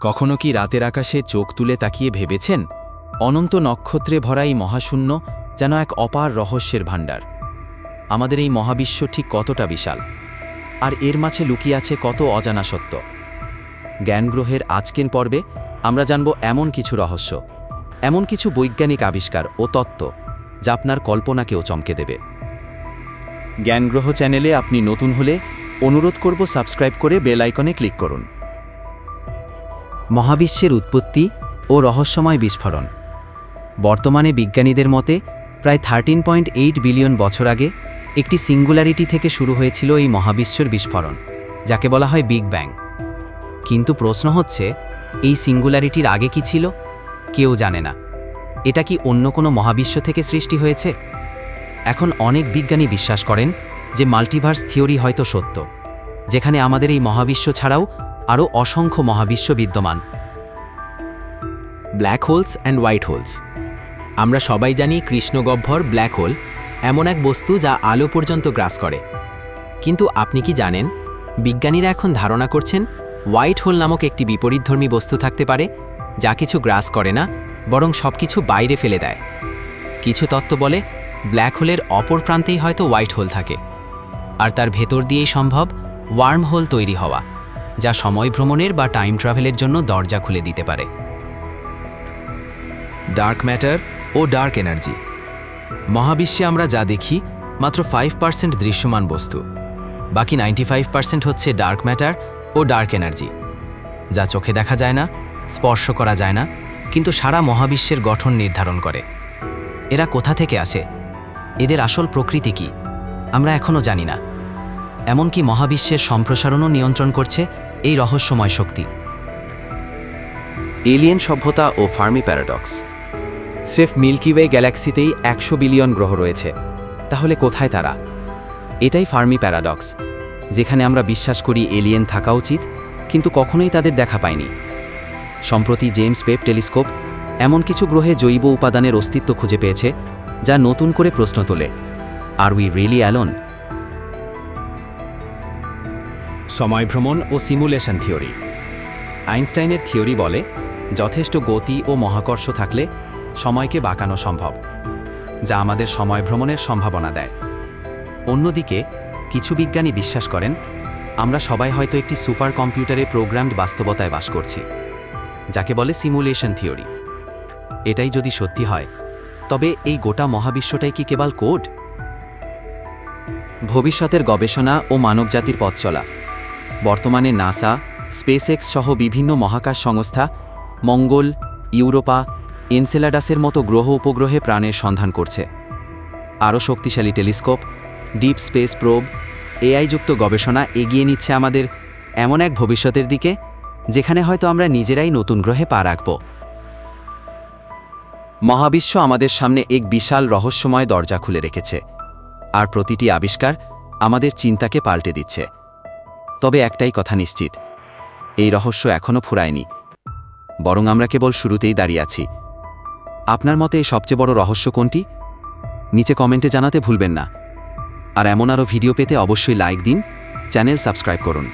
কখনো কি রাতের আকাশে চোখ তুলে তাকিয়ে ভেবেছেন? অনন্ত নক্ষত্রে ভরা এই মহাশূন্য যেন এক অপার রহস্যের ভাণ্ডার। আমাদের এই মহাবিশ্ব ঠিক কতটা বিশাল? আর এর মাঝে লুকিয়ে আছে কত অজানা সত্য? জ্ঞানগ্রহের আজকের পর্বে আমরা জানব এমন কিছু রহস্য, এমন কিছু বৈজ্ঞানিক আবিষ্কার ও তত্ত্ব যা আপনার কল্পনাকেও চমকে দেবে। জ্ঞানগ্রহ চ্যানেলে আপনি নতুন হলে অনুরোধ করব সাবস্ক্রাইব করে বেল আইকনে ক্লিক করুন। মহাবিশ্বের উৎপত্তি ও রহস্যময় বিস্ফোরণ। বর্তমানে বিজ্ঞানীদের মতে, প্রায় থার্টিন পয়েন্ট এইট বিলিয়ন বছর আগে একটি সিঙ্গুলারিটি থেকে শুরু হয়েছিল এই মহাবিশ্বের বিস্ফোরণ, যাকে বলা হয় বিগ ব্যাং। কিন্তু প্রশ্ন হচ্ছে, এই সিঙ্গুলারিটির আগে কি ছিল? কেউ জানে না। এটা কি অন্য কোনো মহাবিশ্ব থেকে সৃষ্টি হয়েছে? এখন অনেক বিজ্ঞানী বিশ্বাস করেন যে মাল্টিভার্স থিওরি হয়তো সত্য, যেখানে আমাদের এই মহাবিশ্ব ছাড়াও আরও অসংখ্য মহাবিশ্ব বিদ্যমান। Black holes and white holes. আমরা সবাই জানি কৃষ্ণগহ্বর ব্ল্যাক হোল এমন এক বস্তু যা আলো পর্যন্ত গ্রাস করে। কিন্তু আপনি কি জানেন, বিজ্ঞানীরা এখন ধারণা করছেন হোয়াইট হোল নামক একটি বিপরীতধর্মী বস্তু থাকতে পারে যা কিছু গ্রাস করে না, বরং সবকিছু বাইরে ফেলে দেয়। কিছু তত্ত্ব বলে, ব্ল্যাক হোলের অপর প্রান্তেই হয়তো হোয়াইট হোল থাকে। আর তার ভেতর দিয়েই সম্ভব ওয়ার্ম হোল তৈরি হওয়া। যা সময় ভ্রমণের বা টাইম ট্রাভেলের জন্য দরজা খুলে দিতে পারে। ডার্ক ম্যাটার ও ডার্ক এনার্জি মহাবিশ্বে আমরা যা দেখি, মাত্র ফাইভ পার্সেন্ট দৃশ্যমান বস্তু। বাকি নাইনটি ফাইভ পার্সেন্ট হচ্ছে ডার্ক ম্যাটার ও ডার্ক এনার্জি যা চোখে দেখা যায় না, স্পর্শ করা যায় না, কিন্তু সারা মহাবিশ্বের গঠন নির্ধারণ করে। এরা কোথা থেকে আসে? এদের আসল প্রকৃতি কি? আমরা এখনও জানি না। এমনকি মহাবিশ্বের সম্প্রসারণও নিয়ন্ত্রণ করছে এই রহস্যময় শক্তি। এলিয়েন সভ্যতা ও ফার্মি প্যারাডক্স। স্রেফ মিল্কি ওয়ে গ্যালাক্সিতেই একশো বিলিয়ন গ্রহ রয়েছে। তাহলে কোথায় তারা? এটাই ফার্মি প্যারাডক্স, যেখানে আমরা বিশ্বাস করি এলিয়েন থাকা উচিত, কিন্তু কখনোই তাদের দেখা পায়নি। সম্প্রতি জেমস পেপ টেলিস্কোপ এমন কিছু গ্রহে জৈব উপাদানের অস্তিত্ব খুঁজে পেয়েছে, যা নতুন করে প্রশ্ন তোলে আর উই রিয়েলি অ্যালোন সময় ভ্রমণ ও সিমুলেশন থিওরি। আইনস্টাইনের থিওরি বলে, যথেষ্ট গতি ও মহাকর্ষ থাকলে সময়কে বাঁকানো সম্ভব, যা আমাদের সময় ভ্রমণের সম্ভাবনা দেয়। অন্যদিকে, কিছু বিজ্ঞানী বিশ্বাস করেন, আমরা সবাই হয়তো একটি সুপার কম্পিউটারে প্রোগ্রামড বাস্তবতায় বাস করছি, যাকে বলে সিমুলেশন থিওরি। এটাই যদি সত্যি হয়, তবে এই গোটা মহাবিশ্বটাই কি কেবল কোড? ভবিষ্যতের গবেষণা ও মানবজাতির পথ চলা। বর্তমানে নাসা, স্পেসএক্স সহ বিভিন্ন মহাকাশ সংস্থা, মঙ্গল, ইউরোপা, এনসেলাডাসের মতো গ্রহ উপগ্রহে প্রাণের সন্ধান করছে। আরও শক্তিশালী টেলিস্কোপ, ডিপ স্পেস প্রোব এআইযুক্ত গবেষণা এগিয়ে নিচ্ছে আমাদের এমন এক ভবিষ্যতের দিকে, যেখানে হয়তো আমরা নিজেরাই নতুন গ্রহে পা রাখব। মহাবিশ্ব আমাদের সামনে এক বিশাল রহস্যময় দরজা খুলে রেখেছে। আর প্রতিটি আবিষ্কার আমাদের চিন্তাকে পাল্টে দিচ্ছে। তবে একটাই কথা নিশ্চিত। এই রহস্য এখনও ফুরায়নি। বরং আমরা কেবল শুরুতেই দাঁড়িয়ে আছি। আপনার মতে সবচেয়ে বড় রহস্য কোনটি? নিচে কমেন্টে জানাতে ভুলবেন না। আর এমন আরও ভিডিও পেতে অবশ্যই লাইক দিন, চ্যানেল সাবস্ক্রাইব করুন।